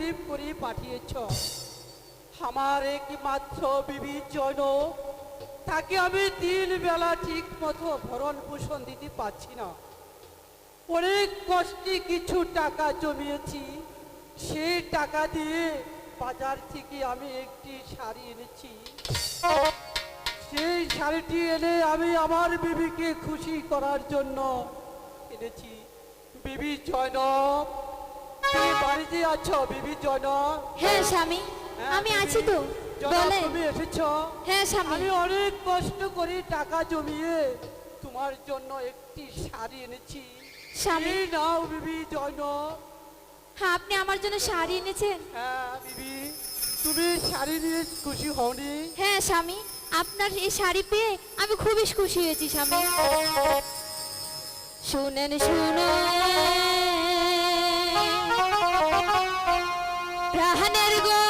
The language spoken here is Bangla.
গরিব করে পাঠিয়েছ আমার একমাত্র বিবি জৈন তাকে আমি দিন বেলা ঠিক মতো ভরণ পোষণ দিতে পারছি না। অনেক কষ্টে কিছু টাকা জমিয়েছি। সেই টাকা দিয়ে বাজার থেকে আমি একটি শাড়ি এনেছি। সেই শাড়িটি এনে আমি আমার বিবিকে খুশি করার জন্য এনেছি। বিবি জয়নব বাড়িতে আছো হ্যাঁ স্বামী। হ্যাঁ, আমি আছি তো। বলে। তুমি এসেছ? হ্যাঁ স্বামী। আমি অনেক কষ্ট করে টাকা জমিয়ে তোমার জন্য একটি শাড়ি এনেছি। স্বামী? নাও বিবি হ্যাঁ আপনি আমার জন্য শাড়ি এনেছেন। হ্যাঁ বিবি। তুমি শাড়ি নিয়ে খুশি হওনি? হ্যাঁ স্বামী। আপনার এই শাড়ি পেয়ে আমি খুবই খুশি হয়েছি স্বামী। শুনেন শুনে Rahanergo